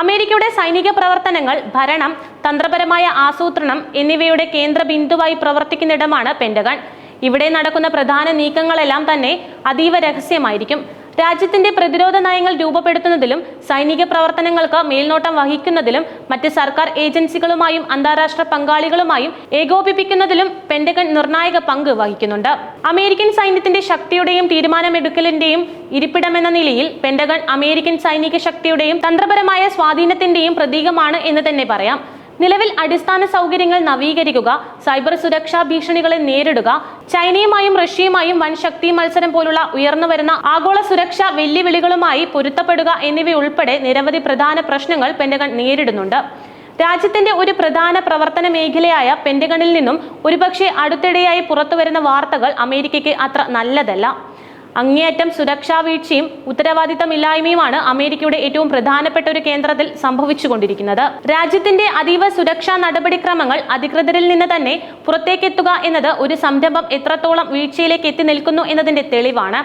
അമേരിക്കയുടെ സൈനിക പ്രവർത്തനങ്ങൾ ഭരണം തന്ത്രപരമായ ആസൂത്രണം എന്നിവയുടെ കേന്ദ്ര ബിന്ദുവായി പ്രവർത്തിക്കുന്നിടമാണ് പെൻഡഗൺ ഇവിടെ നടക്കുന്ന പ്രധാന നീക്കങ്ങളെല്ലാം തന്നെ അതീവ രഹസ്യമായിരിക്കും. രാജ്യത്തിന്റെ പ്രതിരോധ നയങ്ങൾ രൂപപ്പെടുത്തുന്നതിലും സൈനിക പ്രവർത്തനങ്ങൾക്ക് മേൽനോട്ടം വഹിക്കുന്നതിലും മറ്റ് സർക്കാർ ഏജൻസികളുമായും അന്താരാഷ്ട്ര പങ്കാളികളുമായും ഏകോപിപ്പിക്കുന്നതിലും പെന്റഗൺ നിർണായക പങ്ക് വഹിക്കുന്നുണ്ട്. അമേരിക്കൻ സൈന്യത്തിന്റെ ശക്തിയുടെയും തീരുമാനമെടുക്കലിന്റെയും ഇരിപ്പിടമെന്ന നിലയിൽ പെന്റഗൺ അമേരിക്കൻ സൈനിക ശക്തിയുടെയും തന്ത്രപരമായ സ്വാധീനത്തിന്റെയും പ്രതീകമാണ് എന്ന് തന്നെ പറയാം. നിലവിൽ അടിസ്ഥാന സൗകര്യങ്ങൾ നവീകരിക്കുക സൈബർ സുരക്ഷാ ഭീഷണികളെ നേരിടുക ചൈനയുമായും റഷ്യയുമായും വൻ ശക്തി മത്സരം പോലുള്ള ഉയർന്നുവരുന്ന ആഗോള സുരക്ഷാ വെല്ലുവിളികളുമായി പൊരുത്തപ്പെടുക എന്നിവയുൾപ്പെടെ നിരവധി പ്രധാന പ്രശ്നങ്ങൾ പെന്റഗൺ നേരിടുന്നുണ്ട്. രാജ്യത്തിന്റെ ഒരു പ്രധാന പ്രവർത്തന മേഖലയായ പെന്റഗണിൽ നിന്നും ഒരുപക്ഷെ അടുത്തിടെയായി പുറത്തുവരുന്ന വാർത്തകൾ അമേരിക്കയ്ക്ക് അത്ര നല്ലതല്ല. അങ്ങേയറ്റം സുരക്ഷാ വീഴ്ചയും ഉത്തരവാദിത്തമില്ലായ്മയുമാണ് അമേരിക്കയുടെ ഏറ്റവും പ്രധാനപ്പെട്ട ഒരു കേന്ദ്രത്തിൽ സംഭവിച്ചുകൊണ്ടിരിക്കുന്നത്. രാജ്യത്തിന്റെ അതീവ സുരക്ഷാ നടപടിക്രമങ്ങൾ അധികൃതരിൽ നിന്ന് തന്നെ പുറത്തേക്കെത്തുക എന്നത് ഒരു സംരംഭം എത്രത്തോളം വീഴ്ചയിലേക്ക് എത്തി നിൽക്കുന്നു എന്നതിന്റെ തെളിവാണ്.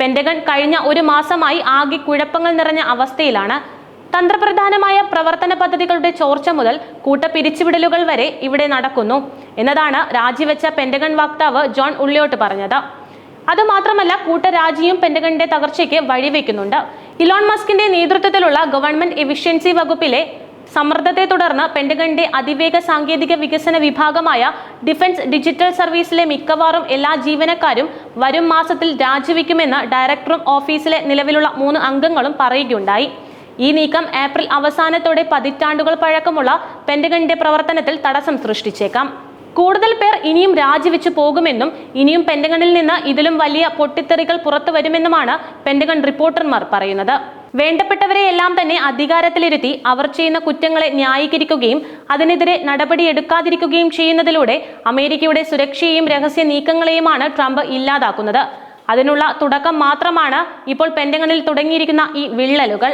പെന്റഗൺ കഴിഞ്ഞ ഒരു മാസമായി ആകെ കുഴപ്പങ്ങൾ നിറഞ്ഞ അവസ്ഥയിലാണ്. തന്ത്രപ്രധാനമായ പ്രവർത്തന പദ്ധതികളുടെ ചോർച്ച മുതൽ കൂട്ട പിരിച്ചുവിടലുകൾ വരെ ഇവിടെ നടക്കുന്നു. എന്നതാണ് രാജിവെച്ച പെന്റഗൺ വക്താവ് ജോൺ ഉള്ളിയോട്ട് പറഞ്ഞത്. അതുമാത്രമല്ല കൂട്ടരാജിയും പെന്റഗണിന്റെ തകർച്ചയ്ക്ക് വഴിവെക്കുന്നുണ്ട്. ഇലോൺ മസ്കിന്റെ നേതൃത്വത്തിലുള്ള ഗവൺമെന്റ് എഫിഷ്യൻസി വകുപ്പിലെ സമ്മർദ്ദത്തെ തുടർന്ന് പെന്റഗണിന്റെ അതിവേഗ സാങ്കേതിക വികസന വിഭാഗമായ ഡിഫൻസ് ഡിജിറ്റൽ സർവീസിലെ മിക്കവാറും എല്ലാ ജീവനക്കാരും വരും മാസത്തിൽ രാജിവെക്കുമെന്ന് ഡയറക്ടറും ഓഫീസിലെ നിലവിലുള്ള മൂന്ന് അംഗങ്ങളും പറയുകയുണ്ടായി. ഈ നീക്കം ഏപ്രിൽ അവസാനത്തോടെ പതിറ്റാണ്ടുകൾ പഴക്കമുള്ള പെന്റഗണിന്റെ പ്രവർത്തനത്തിൽ തടസ്സം സൃഷ്ടിച്ചേക്കാം. കൂടുതൽ പേർ ഇനിയും രാജിവെച്ചു പോകുമെന്നും ഇനിയും പെന്റഗണിൽ നിന്ന് ഇതിലും വലിയ പൊട്ടിത്തെറികൾ പുറത്തു വരുമെന്നുമാണ് പെന്റഗൺ റിപ്പോർട്ടർമാർ പറയുന്നത്. വേണ്ടപ്പെട്ടവരെ എല്ലാം തന്നെ അധികാരത്തിലിരുത്തി അവർ ചെയ്യുന്ന കുറ്റങ്ങളെ ന്യായീകരിക്കുകയും അതിനെതിരെ നടപടിയെടുക്കാതിരിക്കുകയും ചെയ്യുന്നതിലൂടെ അമേരിക്കയുടെ സുരക്ഷയെയും രഹസ്യ നീക്കങ്ങളെയുമാണ് ട്രംപ് ഇല്ലാതാക്കുന്നത്. അതിനുള്ള തുടക്കം മാത്രമാണ് ഇപ്പോൾ പെന്റഗണിൽ തുടങ്ങിയിരിക്കുന്ന ഈ വിള്ളലുകൾ.